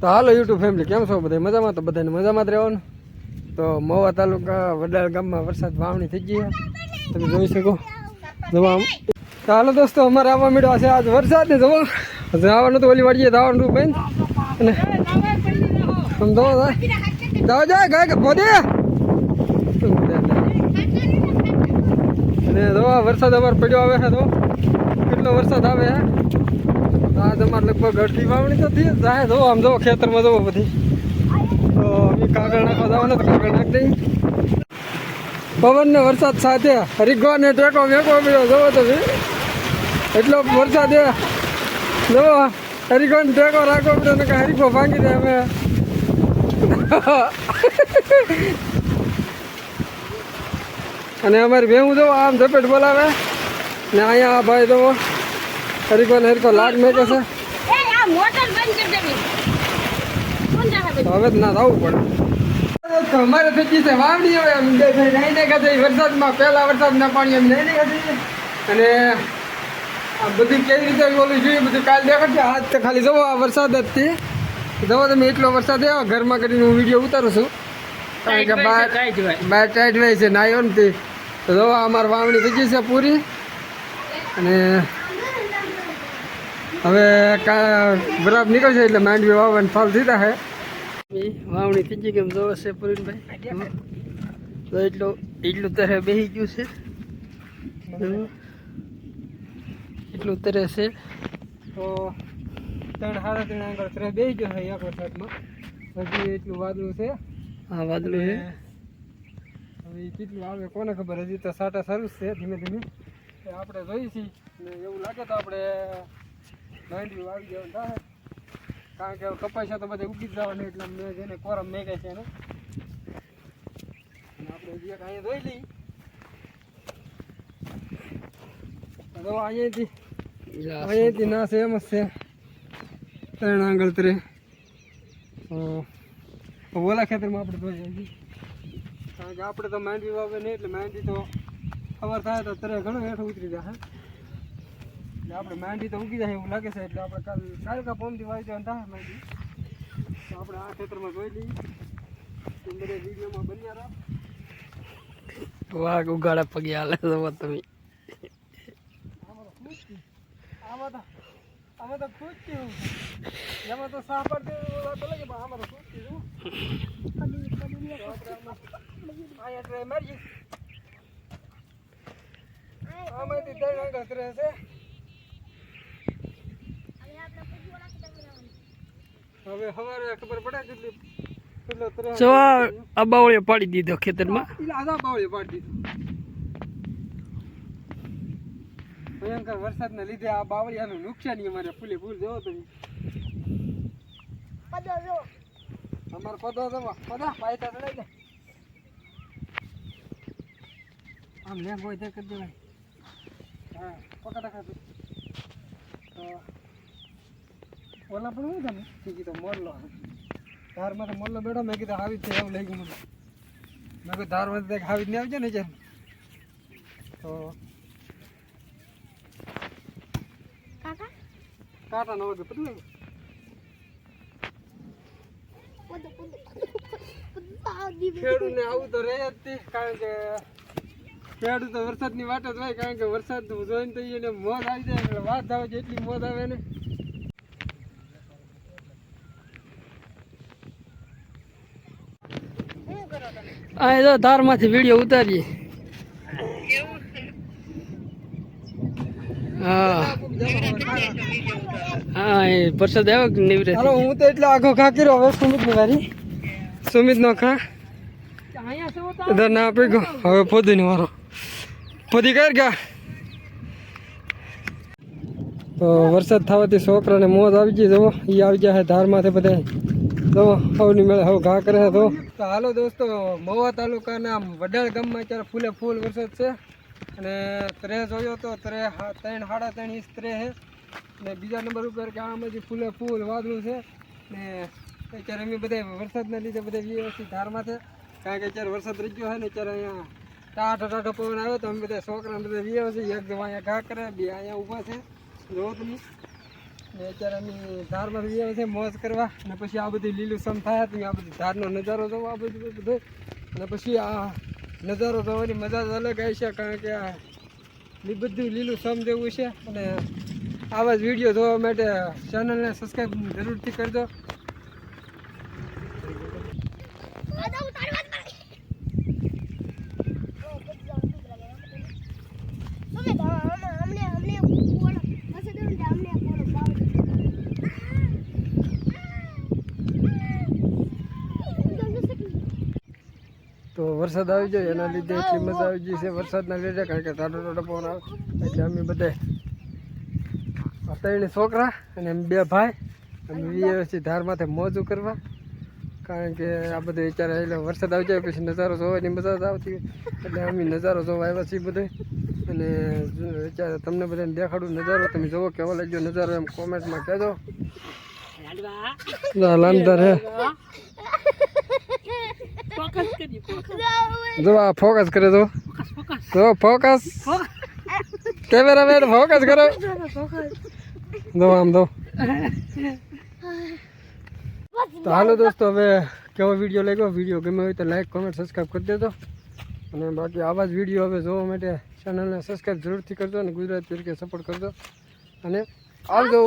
તો હાલો YouTube family કેમ છો બધા? મજામાં? તો બધાને મજામાં જ રહેવાનું. તો મોવા તાલુકા વડાલ ગામમાં વરસાદ વાવણી થઈ ગઈ તમે જોઈ શકો. જવા તો હાલો દોસ્તો, અમારે આવવા મળ્યો છે આજ વરસાદ ને જવા આવવાનું તો ઓલી વાળીએ દાવાનું બેન. અને આમ જો જાઓ જાય ગાય પોદે અને જોવા, વરસાદ અમારે પડ્યો આવે છે તો કેટલો વરસાદ આવે હે? તો તમારે લગભગ અડધી વાવણી તો થઈ જાય. જો, આમ જો, ખેતરમાં જવો બધી. તો કાગળ નાખવા જવાનો તો કાગળ નાખી દઈ પવન ને વરસાદ સાથે હરિગો ને ટેકો મેકો મળ્યો. જોવો તો. એટલો વરસાદ એ જોવો હરિગો ને ટેકો રાખો પડ્યો ને કે ભાંગી દે અમે. અને અમારી ભેહું જવો આમ ઝપેટ બોલાવે. ને અહીંયા ભાઈ તો હરિકો ને હરિકો લાગ મેકે છે. એ આ મોટર બંધ કરી દેવી. કોણ જાહે તો હવે જ ના થવું પડે. અમારે થઈ છે વાવણી હવે એમ નહીં ને ખાતે વરસાદમાં પહેલા વરસાદના પાણી એમ નહીં ને ખાતે અને આ બધી કેવી રીતે બોલું જોઈએ બધું કાલ દેખાડશે. છે આજ તો ખાલી જવો આ વરસાદ જ તે જવો તમે એટલો વરસાદ આવ્યો ઘરમાં કરીને હું વીડિયો ઉતારું છું. કારણ કે બહાર બહાર ટાઈટ હોય. છે નાયો ને તે. તો અમારે વાવણી થઈ ગઈ છે પૂરી. અને હવે કા બરાબર નીકળશે એટલે માંડવી વાવવાનું ફાલ દીધા છે. વાવણી થઈ ગઈ કેમ જોવે છે પુરીનભાઈ. તો એટલું એટલું તરે બેસી ગયું છે. એટલું તરે છે. તો ત્રણ સાડા ત્રણ આગળ તરે બેસી ગયો છે એક વરસાદમાં હજી એટલું વાદળું છે. હા વાદળું છે. હવે કેટલું આવે કોને ખબર? હજી તો સાટા સારું છે ધીમે ધીમે. એ આપણે જોઈ છીએ ને એવું લાગે તો આપણે માંડવી વાવી જવાનું થાય કારણ કે કપાસિયા તો બધા ઉગી જ જવાની એટલે મેં જેને કોરમ મેકે છે ને. આપણે એક અહીંયા જોઈ લઈ તો અહીંયાથી અહીંયાથી ના છે એમ જ છે. ત્રણ આંગળ ત્રે. તો ઓલા ખેતરમાં આપણે જોઈએ. કારણ કે આપણે તો માંડવી વાવે નહીં એટલે માંડવી તો ખબર થાય તો અત્યારે ઘણું હેઠ ઉતરી જશે એટલે આપણે માંડવી તો ઉગી જાય એવું લાગે છે એટલે આપણે કાલ કાલ કા પોમથી વાવી જવાનું થાય માંડવી તો આપણે આ ક્ષેત્રમાં જોઈ લઈએ. બધા વિડીયોમાં બન્યા રહો. વાઘ ઉગાડા પગે હાલે જવો તમે. આમાં તો આમાં તો ખુશ થયું એમાં તો વાત અલગ પણ આમાં તો ખુશ થયું દીધા કરે છે હવે સવારે ખબર પડે કેટલી કેટલો ત્રણ જો અબાવળીએ પાડી દીધો ખેતરમાં. એટલે આધા બાવળી પાડી દીધો. ભયંકર વરસાદના લીધે આ બાવળિયાનું નુકસાન અમારે ફૂલે ફૂલ જોવો તમે. પદો જો. અમારો પદો પદા પાયતા ચડાઈ દે આમ લેમ્પ હોય તે કરી દેવાય. પકડ રાખા તું તો ઓલા પણ તમે ઠીક તો મોરલો ધાર તો મોરલો બેઠો મેં કીધું આવી છે એવું લઈ ગયું મેં કીધું ધારમાં તો આવી જ નહીં આવજે ને જેમ તો કાકા કાંટા ન વગર પદો પદો દીવી આવું તો રહે જ કારણ કે ખેડૂત તો વરસાદની વાટ જ હોય કારણ કે વરસાદ જોઈને તો એને મોજ આવી જાય એટલે વાત આવે જેટલી મોજ આવે ને. આ જો ધારમાંથી વીડિયો ઉતારીએ. હા. હા એ વરસાદ આવ્યો કે નીવરે હાલો હું તો એટલે આખો ખા કર્યો હવે સુમિતની વારી. સુમિતનો ખા. ઇધર ના આપી ગયો હવે પોદીની વારો. પોદી કર ગયા. તો વરસાદ થવાથી છોકરાને મોજ આવી ગઈ જવો એ આવી ગયા છે ધારમાંથી બધા તો હવની મેળે હવ ઘા તો હાલો દોસ્તો, મહુવા તાલુકાના વડાળ ગામમાં અત્યારે ફૂલે ફૂલ વરસાદ છે. અને ત્રે જોયો તો ત્રે ત્રણ સાડા ત્રણ ઇંચ ત્રે છે. ને બીજા નંબર ઉપર કે આમાંથી ફૂલે ફૂલ વાદળું છે. ને અત્યારે અમે બધા વરસાદના લીધે બધા વ્યવસ્થિત ધારમાં છે કારણ કે અત્યારે વરસાદ રહી ગયો છે ને, અત્યારે અહીંયા ટાઢો ટાઢો પવન આવ્યો તો અમે બધા છોકરા બધા છે એક જવા અહીંયા ઘા કરે બે અહીંયા ઊભા છે રોતની ને અત્યારે અમે ધારમાં વ્યવ છે મોજ કરવા. ને પછી આ બધી લીલું સમ થાય તમે આ બધી ધારનો નજારો જોવો, આ બધું બધું. ને પછી આ નજારો જોવાની મજા જ અલગ આવી છે, કારણ કે આ બધું લીલું સમ જેવું છે. અને આવા જ વીડિયો જોવા માટે ચેનલને સબસ્ક્રાઈબ જરૂરથી કરજો દાદા હું તારી વાત કરે તમે અમને અમને અમને બોલો પછી દઉં ને અમને બોલો બાવળી તો વરસાદ આવી જાય એના લીધે એટલી મજા આવી ગઈ છે વરસાદના લીધે કારણ કે ટાટો ટાટો પવન આવે. એટલે અમે બધે ત્રણ છોકરા અને એમ બે ભાઈ અમે વ્યવસ્થિત છીએ ધારમાંથી મોજું કરવા. કારણ કે આ બધું વિચારે એટલે વરસાદ આવી જાય પછી નજારો જોવાની મજા જ આવતી એટલે અમે નજારો જોવા આવ્યા છીએ બધે. અને વિચારે તમને બધાને દેખાડું નજારો તમે જોવો કેવો લાગ્યો નજારો એમ કોમેન્ટમાં કહેજો. લાંદર હે જો આ ફોકસ કરે તો જો ફોકસ કેમેરામેન ફોકસ કરો જો આમ દો તો હાલો દોસ્તો હવે કેવો વીડિયો લાગ્યો? વીડિયો ગમે હોય તો લાઈક કોમેન્ટ સબસ્ક્રાઈબ કરી દેજો. અને બાકી આવા જ વીડિયો હવે જોવા માટે ચેનલને સબસ્ક્રાઈબ જરૂરથી કરજો અને ગુજરાત તરીકે સપોર્ટ કરજો. અને આવજો.